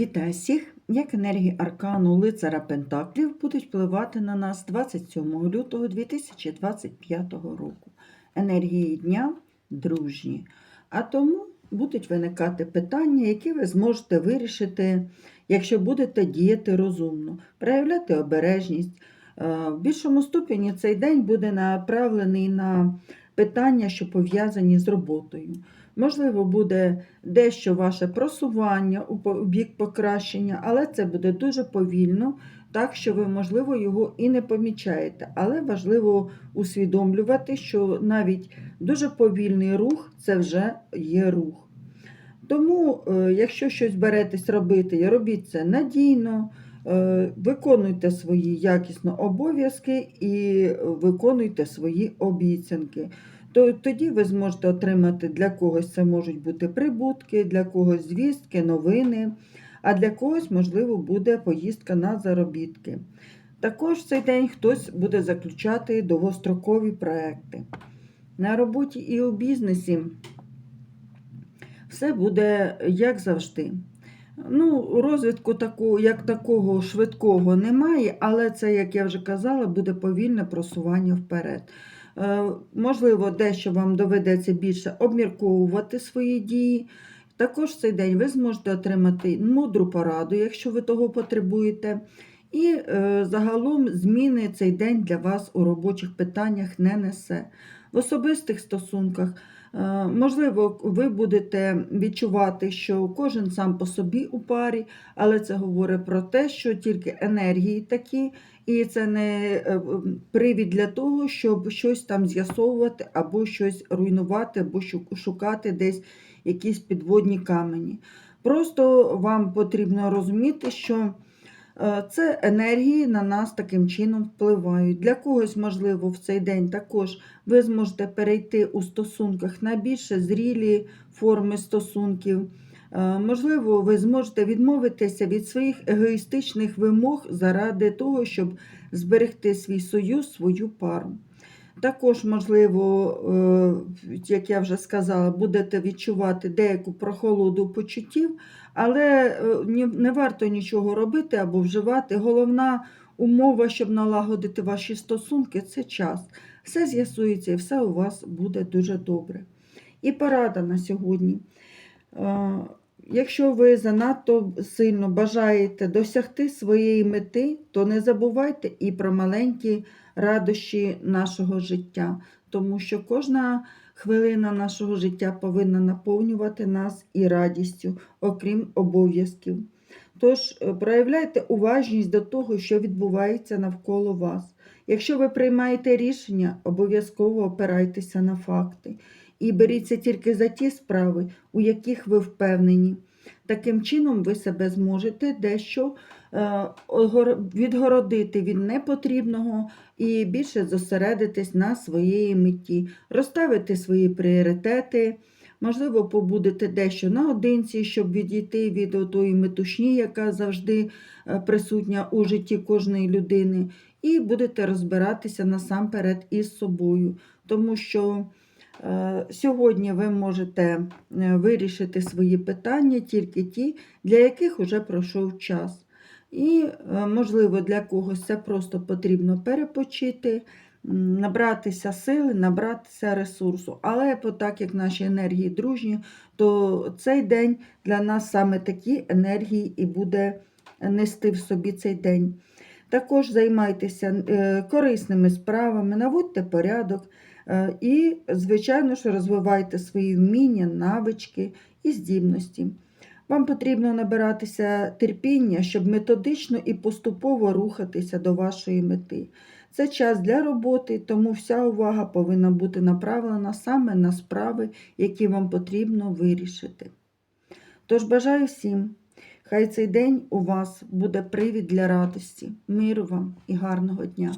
Вітаю всіх! Як енергії аркану лицара Пентаклів будуть впливати на нас 27 лютого 2025 року. Енергії дня дружні. А тому будуть виникати питання, які ви зможете вирішити, якщо будете діяти розумно, проявляти обережність. Е, В більшому ступені цей день буде направлений на питання, що пов'язані з роботою. Можливо, буде дещо ваше просування у бік покращення, але це буде дуже повільно, так що ви, можливо, його і не помічаєте. Але важливо усвідомлювати, що навіть дуже повільний рух це вже є рух. Тому, е, якщо щось беретесь робити, робіть це надійно, виконуйте свої якісно обов'язки і виконуйте свої обіцянки то тоді ви зможете отримати для когось це можуть бути прибутки, для когось звістки, новини, а для когось, можливо, буде поїздка на заробітки. Також в цей день хтось буде заключати довгострокові проекти. На роботі і у бізнесі все буде як завжди. Ну, розвитку такого, як такого швидкого немає, але це, як я вже казала, буде повільне просування вперед. Е, Можливо, дещо вам доведеться більше обмірковувати свої дії. Також цей день ви зможете отримати мудру пораду, якщо ви того потребуєте. І е, загалом зміни цей день для вас у робочих питаннях не несе. В особистих стосунках, можливо, ви будете відчувати, що кожен сам по собі у парі, але це говорить про те, що тільки енергії такі, і це не е, привід для того, щоб щось там з'ясовувати, або щось руйнувати, або шукати десь якісь підводні камені. Просто вам потрібно розуміти, що е, це енергії на нас таким чином впливають. Для когось, можливо, в цей день також ви зможете перейти у стосунках на більше зрілі форми стосунків. Е, Можливо, ви зможете відмовитися від своїх егоїстичних вимог заради того, щоб зберегти свій союз, свою пару. Також, можливо, е, як я вже сказала, будете відчувати деяку прохолоду почуттів, але е, не варто нічого робити або вживати. Головна умова, щоб налагодити ваші стосунки, це час. Все з'ясується і все у вас буде дуже добре. І порада на сьогодні. Якщо ви занадто сильно бажаєте досягти своєї мети, то не забувайте і про маленькі радощі нашого життя, тому що кожна хвилина нашого життя повинна наповнювати нас і радістю, окрім обов'язків. Тож е, проявляйте уважність до того, що відбувається навколо вас. Якщо ви приймаєте рішення, обов'язково опирайтеся на факти і беріться тільки за ті справи, у яких ви впевнені. Таким чином, ви себе зможете дещо е, відгородити від непотрібного і більше зосередитись на своєї меті, розставити свої пріоритети. Можливо, побудете дещо наодинці, щоб відійти від тої метушні, яка завжди е, присутня у житті кожної людини, і будете розбиратися насамперед із собою, тому що Е, Сьогодні ви можете е, вирішити свої питання тільки ті, для яких вже пройшов час. І, можливо, для когось це просто потрібно перепочити, набратися сили, набратися ресурсу. Але так як наші енергії дружні, то цей день для нас саме такі енергії і буде нести в собі цей день. Також займайтеся е, корисними справами, наводьте порядок. Е, І, звичайно ж, розвивайте свої вміння, навички і здібності. Вам потрібно набиратися терпіння, щоб методично і поступово рухатися до вашої мети. Це час для роботи, тому вся увага повинна бути направлена саме на справи, які вам потрібно вирішити. Тож бажаю всім, хай цей день у вас буде привід для радості, миру вам і гарного дня!